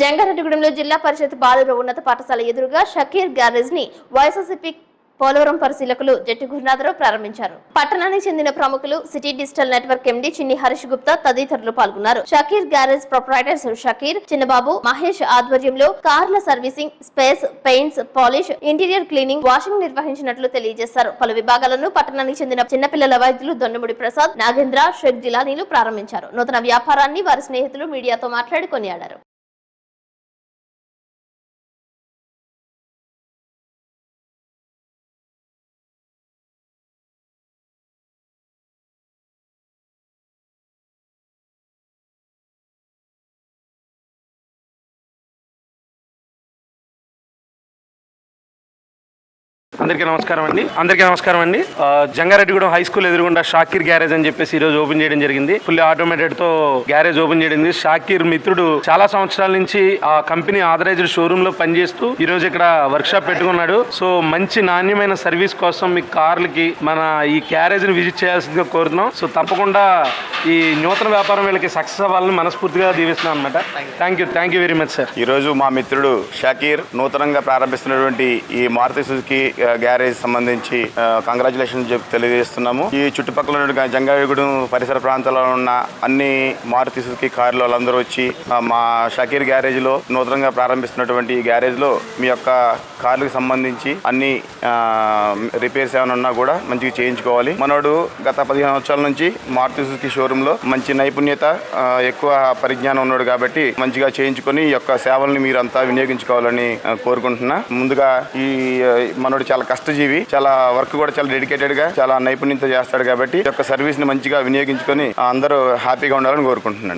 జంగారెడ్డిగూడెంలో జిల్లా పరిషత్ బాలుర ఉన్నత పాఠశాల ఎదురుగా షకీర్ గ్యారేజ్ని వైఎస్ఆర్సీపీ పోలవరం పరిశీలకులు జట్టి గురునాథరావు ప్రారంభించారు. పట్టణానికి చెందిన ప్రముఖులు సిటీ డిజిటల్ నెట్వర్క్ ఎండి చిన్ని హరీష్ గుప్తా తదితరులు పాల్గొన్నారు. షకీర్ గ్యారేజ్ ప్రొప్రైటర్స్ షకీర్ చిన్నబాబు మహేష్ ఆధ్వర్యంలో కార్ల servicing space paints polish interior cleaning washing నిర్వహించినట్లు తెలియజేశారు. పలు విభాగాలను పట్టణానికి చెందిన చిన్నపిల్లల వైద్యులు దొన్నముడి ప్రసాద్ నాగేంద్ర షేక్ జిలానీలు ప్రారంభించారు. నూతన వ్యాపారాన్ని వారి స్నేహితులు మీడియాతో మాట్లాడి కొనియాడారు. అందరికీ నమస్కారం అండి. అందరికీ నమస్కారం అండి. జంగారెడ్డిగూడెం హై స్కూల్ ఎదురుగుండా షాకీర్ గ్యారేజ్ అని చెప్పేసి ఈ రోజు ఓపెన్ చేయడం జరిగింది. ఫుల్లీ ఆటోమేటెడ్తో గ్యారేజ్ ఓపెన్ చేయడం షాకీర్ మిత్రుడు చాలా సంవత్సరాల నుంచి ఆ కంపెనీ ఆథరైజ్డ్ షోరూమ్లో పనిచేస్తూ ఈ రోజు ఇక్కడ వర్క్ షాప్ పెట్టుకున్నాడు. సో మంచి నాణ్యమైన సర్వీస్ కోసం మీ కార్లకి మన ఈ గ్యారేజ్ని విజిట్ చేయాల్సిందిగా కోరుతున్నాం. సో తప్పకుండా ఈ నూతన వ్యాపారం వీళ్ళకి సక్సెస్ అవ్వాలని మనస్ఫూర్తిగా దీవిస్తున్నాం అనమాట thank you thank you very much sir రోజు మా మిత్రుడు షాకీర్ నూతనంగా ప్రారంభిస్తున్నటువంటి ఈ మారుతి సుజుకి గ్యారేజ్ సంబంధించి కంగ్రాచులేషన్ చెప్పి తెలియజేస్తున్నాము. ఈ చుట్టుపక్కల ఉన్న పరిసర ప్రాంతాల్లో ఉన్న అన్ని మారుతి సుజుకి కార్లు వాళ్ళందరూ వచ్చి మా షకీర్ గ్యారేజ్లో నూతనంగా ప్రారంభిస్తున్నటువంటి ఈ గ్యారేజ్లో మీ యొక్క కార్లకు సంబంధించి అన్ని రిపేర్స్ ఏమైనా ఉన్నా కూడా మంచిగా చేయించుకోవాలి. మనోడు గత పదిహేను సంవత్సరాల నుంచి మారుతి సుజుకి షోరూమ్లో మంచి నైపుణ్యత ఎక్కువ పరిజ్ఞానం ఉన్నాడు కాబట్టి మంచిగా చేయించుకొని ఈ యొక్క సేవల్ని మీరంతా వినియోగించుకోవాలని కోరుకుంటున్నా. ముందుగా ఈ మనోడు చాలా కష్టజీవి చాలా వర్క్ కూడా చాలా డెడికేటెడ్గా చాలా నైపుణ్యత చేస్తాడు కాబట్టి ఈ యొక్క సర్వీస్ని మంచిగా వినియోగించుకొని అందరూ హ్యాపీగా ఉండాలని కోరుకుంటున్నాను.